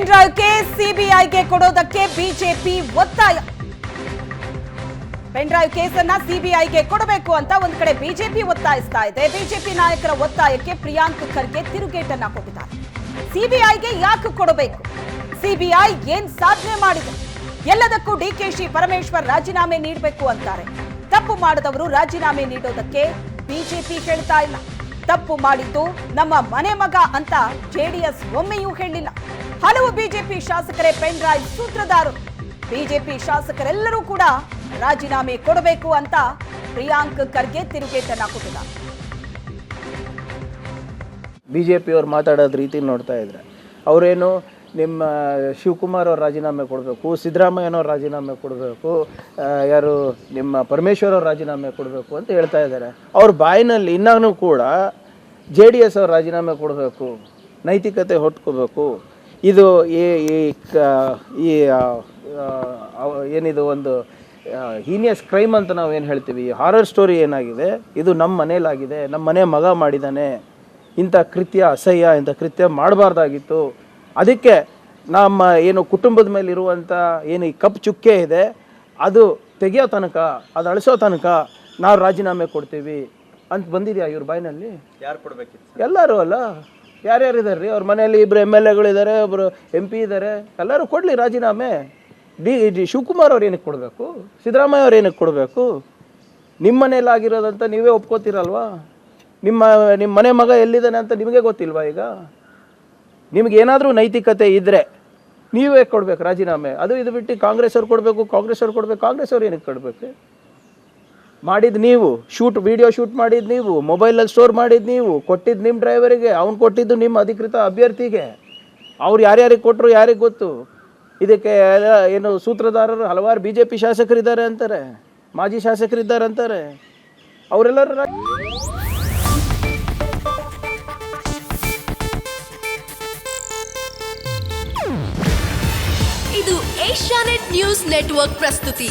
Pen ಡ್ರೈವ್ಗೆ ಸಿಬಿಐಗೆ ಕೊಡೋದಕ್ಕೆ BJP ಒತ್ತಾಯ. ಪೆನ್ ಡ್ರೈವ್ ಕೇಸನ್ನ ಸಿಬಿಐಗೆ ಕೊಡಬೇಕು ಅಂತ ಒಂದ್ ಕಡೆ ಬಿಜೆಪಿ ಒತ್ತಾಯಿಸ್ತಾ ಇದೆ. ಬಿಜೆಪಿ ನಾಯಕರ ಒತ್ತಾಯಕ್ಕೆ ಪ್ರಿಯಾಂಕ್ ಖರ್ಗೆ ತಿರುಗೇಟನ್ನ ಕೊಟ್ಟಿದ್ದಾರೆ. ಸಿಬಿಐಗೆ ಯಾಕೆ ಕೊಡಬೇಕು? ಸಿಬಿಐ ಏನ್ ಸಾಧನೆ ಮಾಡಿದೆ? ಎಲ್ಲದಕ್ಕೂ ಡಿಕೆಶಿ ಪರಮೇಶ್ವರ್ ರಾಜೀನಾಮೆ ನೀಡಬೇಕು ಅಂತಾರೆ. ತಪ್ಪು ಮಾಡದವರು ರಾಜೀನಾಮೆ ನೀಡೋದಕ್ಕೆ ಬಿಜೆಪಿ ಹೇಳ್ತಾ ಇಲ್ಲ. ತಪ್ಪು ಮಾಡಿದ್ದು ನಮ್ಮ ಮನೆ ಮಗ ಅಂತ ಜೆಡಿಎಸ್ ಒಮ್ಮೆಯೂ ಹೇಳಿಲ್ಲ. ಹಲವು ಬಿಜೆಪಿ ಶಾಸಕರೇ ಪೆನ್ ಡ್ರೈವ್ ಸೂತ್ರಧಾರರು ಬಿಜೆಪಿ ಶಾಸಕರೆಲ್ಲರೂ ಕೂಡ ರಾಜೀನಾಮೆ ಕೊಡಬೇಕು ಅಂತ ಪ್ರಿಯಾಂಕ್ ಖರ್ಗೆ ತಿರುಗೇಟನ್ನ ಕೊಟ್ಟಿದ್ದಾರೆ. ಬಿ ಜೆ ಪಿಯವ್ರು ಮಾತಾಡೋದು ರೀತಿ ನೋಡ್ತಾ ಇದ್ರೆ, ಅವರೇನು ನಿಮ್ಮ, ಶಿವಕುಮಾರ್ ಅವ್ರು ರಾಜೀನಾಮೆ ಕೊಡಬೇಕು, ಸಿದ್ದರಾಮಯ್ಯನವ್ರು ರಾಜೀನಾಮೆ ಕೊಡಬೇಕು ಯಾರು ನಿಮ್ಮ ಪರಮೇಶ್ವರ್ ಅವ್ರು ರಾಜೀನಾಮೆ ಕೊಡಬೇಕು ಅಂತ ಹೇಳ್ತಾ ಇದ್ದಾರೆ. ಅವ್ರ ಬಾಯಿನಲ್ಲಿ ಇನ್ನೂ ಕೂಡ ಜೆ ಡಿ ಎಸ್ ಅವ್ರು ರಾಜೀನಾಮೆ ಕೊಡಬೇಕು, ನೈತಿಕತೆ ಹೊಟ್ಕೋಬೇಕು ಇದು ಈ ಈ ಏನಿದು ಒಂದು ಹೀನಿಯಸ್ ಕ್ರೈಮ್ ಅಂತ ನಾವು ಏನು ಹೇಳ್ತೀವಿ? ಹಾರರ್ ಸ್ಟೋರಿ ಏನಾಗಿದೆ? ಇದು ನಮ್ಮ ಮನೇಲಾಗಿದೆ ನಮ್ಮ ಮನೆ ಮಗ ಮಾಡಿದ್ದಾನೆ ಇಂಥ ಕೃತ್ಯ ಅಸಹ್ಯ ಇಂಥ ಕೃತ್ಯ ಮಾಡಬಾರ್ದಾಗಿತ್ತು. ಅದಕ್ಕೆ ನಮ್ಮ ಏನು ಕುಟುಂಬದ ಮೇಲೆ ಇರುವಂಥ ಏನು ಈ ಕಪ್ ಚುಕ್ಕೆ ಇದೆ ಅದು ತೆಗೆಯೋ ತನಕ ಅದು ಅಳಿಸೋ ತನಕ ನಾವು ರಾಜೀನಾಮೆ ಕೊಡ್ತೀವಿ. ಅಂತ ಬಂದಿದೆಯಾ ಇವ್ರ ಬಾಯಿನಲ್ಲಿ? ಯಾರು ಕೊಡ್ಬೇಕಿತ್ತು ಎಲ್ಲರೂ ಅಲ್ಲ? ಯಾರ್ಯಾರು ಇದ್ದಾರೆ ರೀ ಅವ್ರ ಮನೆಯಲ್ಲಿ ಇಬ್ಬರು ಎಂ ಎಲ್ ಎಗಳಿದ್ದಾರೆ ಒಬ್ಬರು ಎಂ ಪಿ ಇದ್ದಾರೆ ಎಲ್ಲರೂ ಕೊಡಲಿ ರಾಜೀನಾಮೆ. ಡಿ ಡಿ, ಶಿವಕುಮಾರ್ ಅವ್ರು ಏನಕ್ಕೆ ಕೊಡಬೇಕು? ಸಿದ್ದರಾಮಯ್ಯ ಅವ್ರು ಏನಕ್ಕೆ ಕೊಡಬೇಕು? ನಿಮ್ಮ ಮನೇಲಿ ಆಗಿರೋದಂತ ನೀವೇ ಒಪ್ಕೋತೀರಲ್ವಾ? ನಿಮ್ಮ ನಿಮ್ಮ ಮನೆ ಮಗ ಎಲ್ಲಿದ್ದಾನೆ ಅಂತ ನಿಮಗೆ ಗೊತ್ತಿಲ್ವಾ ಈಗ? ನಿಮ್ಗೆ ಏನಾದರೂ ನೈತಿಕತೆ ಇದ್ದರೆ ನೀವೇ ಕೊಡ್ಬೇಕು ರಾಜೀನಾಮೆ. ಅದು ಇದು ಬಿಟ್ಟು ಕಾಂಗ್ರೆಸ್ ಅವ್ರು ಕೊಡಬೇಕು ಕಾಂಗ್ರೆಸ್ ಅವ್ರು ಕೊಡಬೇಕು ಕಾಂಗ್ರೆಸ್ ಅವ್ರು ಏನಕ್ಕೆ ಕೊಡಬೇಕು? ಮಾಡಿದ್ದು ನೀವು, ಶೂಟ್, ವಿಡಿಯೋ ಶೂಟ್ ಮಾಡಿದ ನೀವು, ಮೊಬೈಲಲ್ಲಿ ಸ್ಟೋರ್ ಮಾಡಿದ ನೀವು ಕೊಟ್ಟಿದ್ದು ನಿಮ್ಮ ಡ್ರೈವರಿಗೆ, ಅವ್ನು ಕೊಟ್ಟಿದ್ದು ನಿಮ್ಮ ಅಧಿಕೃತ ಅಭ್ಯರ್ಥಿಗೆ. ಅವ್ರು ಯಾರ್ಯಾರಿಗೆ ಕೊಟ್ಟರು ಯಾರಿಗೆ ಗೊತ್ತು? ಇದಕ್ಕೆ ಏನು, ಸೂತ್ರಧಾರರು, ಹಲವಾರು ಬಿ ಜೆ ಪಿ ಶಾಸಕರಿದ್ದಾರೆ ಅಂತಾರೆ, ಮಾಜಿ ಶಾಸಕರಿದ್ದಾರೆ ಅಂತಾರೆ. ಅವರೆಲ್ಲರೂ ಇದು ಏಷ್ಯಾನೆಟ್ ನ್ಯೂಸ್ ನೆಟ್ವರ್ಕ್ ಪ್ರಸ್ತುತಿ.